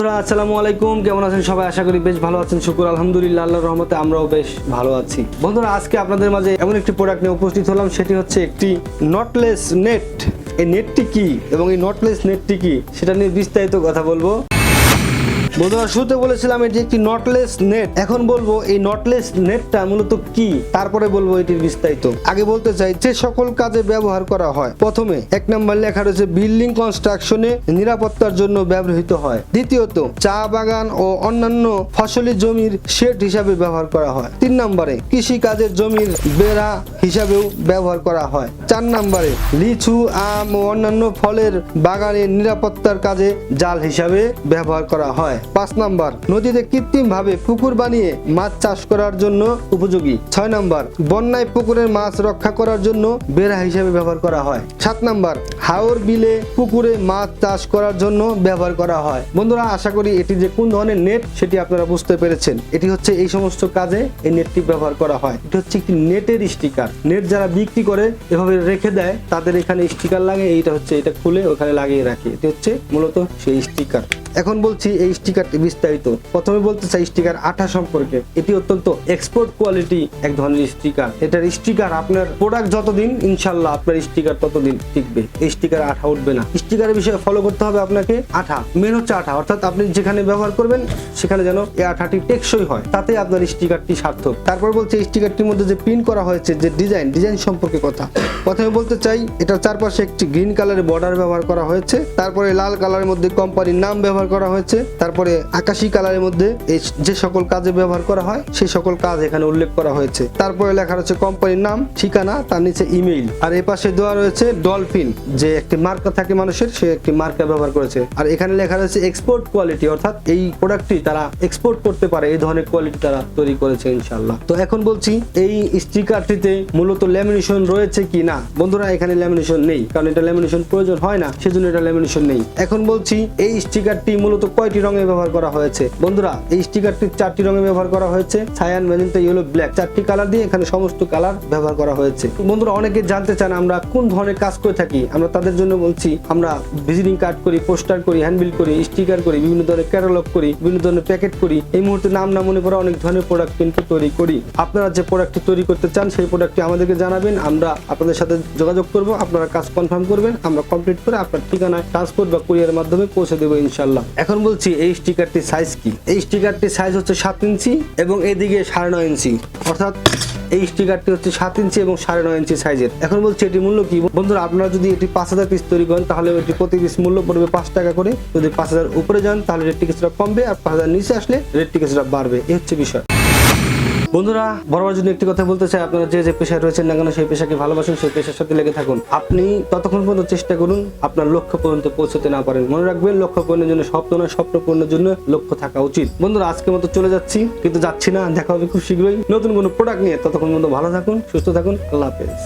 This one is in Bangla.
বন্ধুরা, আসসালামু আলাইকুম। কেমন আছেন সবাই? আশা করি বেশ ভালো আছেন। শুকুর, আলহামদুলিল্লাহ, আল্লাহর রহমতে আমরাও বেশ ভালো আছি। বন্ধুরা, আজকে আপনাদের মাঝে এমন একটি প্রোডাক্ট নিয়ে উপস্থিত হলাম। সেটি হচ্ছে একটি নটলেস নেট এই নেটটি কি? এবং এই নটলেস নেটটি কি? সেটা নিয়ে বিস্তারিত কথা বলব। বন্ধুরা, শুরুতে বলেছিলাম এটি একটি নটলেস নেট এখন বলব, এই নটলেস নেটটা মূলত কি? তারপরে বলব এটির বিস্তারিত। আগে বলতে চাই, যে সকল কাজে ব্যবহার করা হয়, প্রথমে এক নম্বর লেখা রয়েছে বিল্ডিং কনস্ট্রাকশনে নিরাপত্তার জন্য ব্যবহৃত হয়। দ্বিতীয়ত, চা বাগান ও অন্যান্য ফসলি জমির শেড হিসাবে ব্যবহার করা হয়। তিন নম্বরে কৃষি কাজের জমির বেড়া হিসাবেও ব্যবহার করা হয়। চার নম্বরে, লিচু, আম ও অন্যান্য ফলের বাগানের নিরাপত্তার কাজে জাল হিসাবে ব্যবহার করা হয়। পাঁচ নাম্বার, নদীতে কৃত্রিম ভাবে পুকুর বানিয়ে মাছ চাষ করার জন্য উপযোগী। ছয় নাম্বার, বন্যায় পুকুরের মাছ রক্ষা করার জন্য বেড়া হিসাবে ব্যবহার করা হয়। সাত নাম্বার, হাওর বিলে পুকুরে মাছ চাষ করার জন্য ব্যবহার করা হয়। বন্ধুরা, আশা করি এটি যে কোন ধরনের নেট, সেটি আপনারা বুঝতে পেরেছেন। এটি হচ্ছে এই সমস্ত কাজে এই নেটটি ব্যবহার করা হয়। এটি হচ্ছে একটি নেটের স্টিকার। নেট যারা বিক্রি করে, এভাবে রেখে দেয়, তাদের এখানে স্টিকার লাগে, এইটা হচ্ছে, এটা খুলে ওখানে লাগিয়ে রাখে। এটি হচ্ছে মূলত সেই স্টিকার। এখন বলছি এই স্টিকারটি বিস্তারিত। প্রথমে বলতে চাই স্টিকার আঠা সম্পর্কে। এটি অত্যন্ত এক্সপোর্ট কোয়ালিটি এক ধরনের স্টিকার এটার স্টিকার আপনার প্রোডাক্ট যতদিন, ইনশাল্লাহ আপনার স্টিকার ততদিন টিকবে। এই স্টিকার আঠা উঠবে না। স্টিকারের বিষয়ে ফলো করতে হবে আপনাকে আঠা। মেন হচ্ছে আঠা। অর্থাৎ আপনি যেখানে ব্যবহার করবেন, সেখানে যেন এই আঠাটি টেকসই হয়। তাতে আপনার স্টিকারটি সার্থক। তারপর বলছে স্টিকারটির মধ্যে যে প্রিন্ট করা হয়েছে, যে ডিজাইন ডিজাইন সম্পর্কে কথা। প্রথমে বলতে চাই, এটার চারপাশে একটি গ্রিন কালারের বর্ডার ব্যবহার করা হয়েছে। তারপরে লাল কালারের মধ্যে কোম্পানির নাম ব্যবহার করা হয়েছে। তারপরে আকাশি কালারের মধ্যে যে সকল কাজে ব্যবহার করা হয়, সেই সকল কাজ এখানে উল্লেখ করা হয়েছে। তারপরে লেখা রয়েছে কোম্পানির নাম, ঠিকানা, তার নিচে ইমেইল। আর এ পাশে দেওয়া রয়েছে ডলফিন, যে একটি মার্কা থাকে মানুষের, সে একটি মার্কা ব্যবহার করেছে। আর এখানে লেখা রয়েছে এক্সপোর্ট কোয়ালিটি অর্থাৎ এই প্রোডাক্টটি তারা এক্সপোর্ট করতে পারে, এই ধরনের কোয়ালিটি তারা তৈরি করেছে ইনশাল্লাহ তো এখন বলছি, এই স্টিকারটিতে মূলত ল্যামিনেশন রয়েছে কি না? বন্ধুরা, এখানে ল্যামিনেশন নেই, কারণ এটা ল্যামিনেশন প্রয়োজন হয় না, সেজন্য এটা ল্যামিনেশন নেই। এখন বলছি, এই স্টিকারটি মূলত কয়টি রঙে ব্যবহার করা হয়েছে? বন্ধুরা, এই স্টিকারটি চারটি রঙে ব্যবহার করা হয়েছে। সায়ান ম্যাজেন্টা ইয়েলো ব্ল্যাক চারটি কালার দিয়ে এখানে সমস্ত কালার ব্যবহার করা হয়েছে। বন্ধুরা, অনেকে জানতে চান আমরা কোন ধরনের কাজ করে থাকি। আমরা তাদের জন্য বলছি, আমরা ভিজিটিং কার্ড করি পোস্টার করি হ্যান্ডবিল করি স্টিকার করি, বিভিন্ন ধরনের ক্যাটালগ করি, বিভিন্ন ধরনের প্যাকেট করি। এই মুহূর্তে নাম না মনে করে অনেক ধরনের প্রোডাক্ট কিন্তু তৈরি করি। আপনারা যে প্রোডাক্টটি তৈরি করতে চান, সেই প্রোডাক্টটি আমাদেরকে জানাবেন। আমরা আপনাদের সাথে যোগাযোগ করব, আপনারা কাজ কনফার্ম করবেন। আমরা কমপ্লিট করে আপনার ঠিকানায় ট্রান্সপোর্ট বা কুরিয়ারের মাধ্যমে পৌঁছে দেবো ইনশাল্লাহ এখন বলছি, এই স্টিকারটির সাইজ কি? এই স্টিকারটির সাইজ হচ্ছে সাত ইঞ্চি এবং এদিকে সাড়ে নয় ইঞ্চি। অর্থাৎ এই স্টিকারটি হচ্ছে সাত ইঞ্চি এবং সাড়ে নয় ইঞ্চি সাইজের এখন বলছি এটি মূল্য কি? বন্ধুরা, আপনারা যদি এটি পাঁচ হাজার পিস তৈরি করেন তাহলে এটি প্রতি পিস মূল্য পড়বে পাঁচ টাকা করে। যদি পাঁচ হাজার উপরে যান, তাহলে রেটটি কিছুটা কমবে আর পাঁচ হাজার নিচে আসলে রেটটি কিছুটা বাড়বে। এই হচ্ছে বিষয়। বন্ধুরা বরাবর জন্য একটি কথা বলতে চাই। আপনারা যে যে পেশায় রয়েছেন না কেন, সেই পেশাকে ভালোবাসুন, সেই পেশার সাথে লেগে থাকুন। আপনি ততক্ষণ পর্যন্ত চেষ্টা করুন আপনার লক্ষ্য পর্যন্ত পৌঁছতে না পারেন। মনে রাখবেন, লক্ষ্য পূরণের জন্য স্বপ্ন নয়, স্বপ্ন পূর্ণের জন্য লক্ষ্য থাকা উচিত। বন্ধুরা আজকে মতো চলে যাচ্ছি, কিন্তু যাচ্ছি না। দেখা হবে খুব শীঘ্রই নতুন কোনো প্রোডাক্ট নিয়ে। ততক্ষণ পর্যন্ত ভালো থাকুন, সুস্থ থাকুন। আল্লাহ হাফেজ।